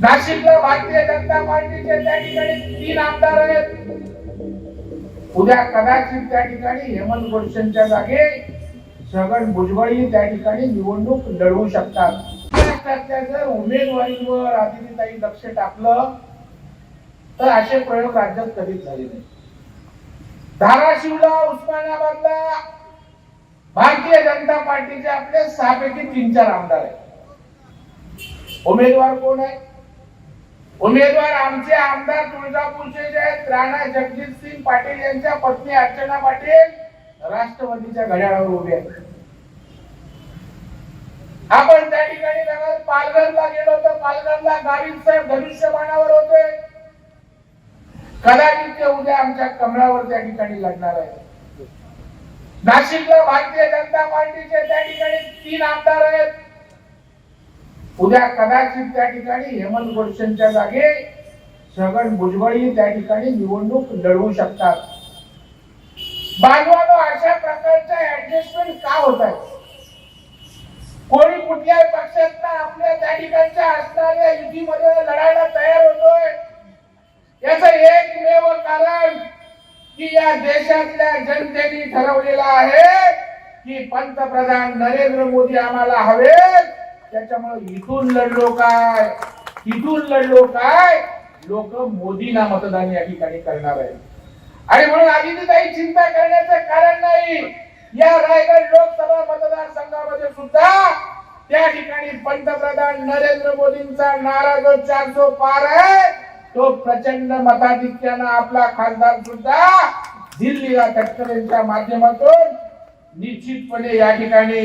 नाशिकला भारतीय जनता पार्टीचे त्या ठिकाणी तीन आमदार आहेत. उद्या कदाचित त्या ठिकाणी हेमंत गोडसेंच्या जागे छगन भुजबळही त्या ठिकाणी निवडणूक लढवू शकतात. महाराष्ट्रातल्या जर उमेदवारीवर आदितीताई लक्ष टाकलं तर असे प्रयोग राज्यात कधीच झाले नाही धाराशिवला उस्मानाबादला भारतीय जनता पार्टीचे आपले सहापैकी तीन चार आमदार आहेत. उमेदवार कोण आहे उमेदवार आमचे आमदार तुळजापूरचे जे आहेत राणा जगजित सिंग पाटील यांच्या पत्नी अर्चना पाटील राष्ट्रवादीच्या घड्याळावर उभे आहेत. आपण त्या ठिकाणी पालघरला गेलो तर पालघरला गावित साहेब धनुष्यबाणावर होते. कदाचित ते उद्या आमच्या कमळावर त्या ठिकाणी लढणार आहे नाशिकला भारतीय जनता पार्टीचे त्या ठिकाणी तीन आमदार आहेत. उद्या कदाचित त्या ठिकाणी हेमंत गोडसेंच्या जागे छगन भुजबळी त्या ठिकाणी निवडणूक लढवू शकतात. बांधवानो अशा प्रकारच्या ऍडजस्टमेंट का होत आहे कोणी कुठल्याही पक्षात आपल्या त्या ठिकाणच्या असणाऱ्या युतीमध्ये लढायला तयार होतोय? याच एकमेव कारण की या देशातल्या जनतेने ठरवलेलं आहे की पंतप्रधान नरेंद्र मोदी आम्हाला हवेत. त्याच्यामुळे इथून लढलो काय? तिथून लढलो काय? लोक मोदींना मतदान या ठिकाणी करणार आहे आणि म्हणून आधी काही चिंता करण्याचं कारण नाही. या रायगड लोकसभा मतदारसंघामध्ये सुद्धा त्या ठिकाणी पंतप्रधान नरेंद्र मोदींचा नारा जो चारसो पार आहे तो प्रचंड मताधिक्यानं आपला खासदार सुद्धा दिल्लीला तटकरेंच्या माध्यमातून निश्चितपणे या ठिकाणी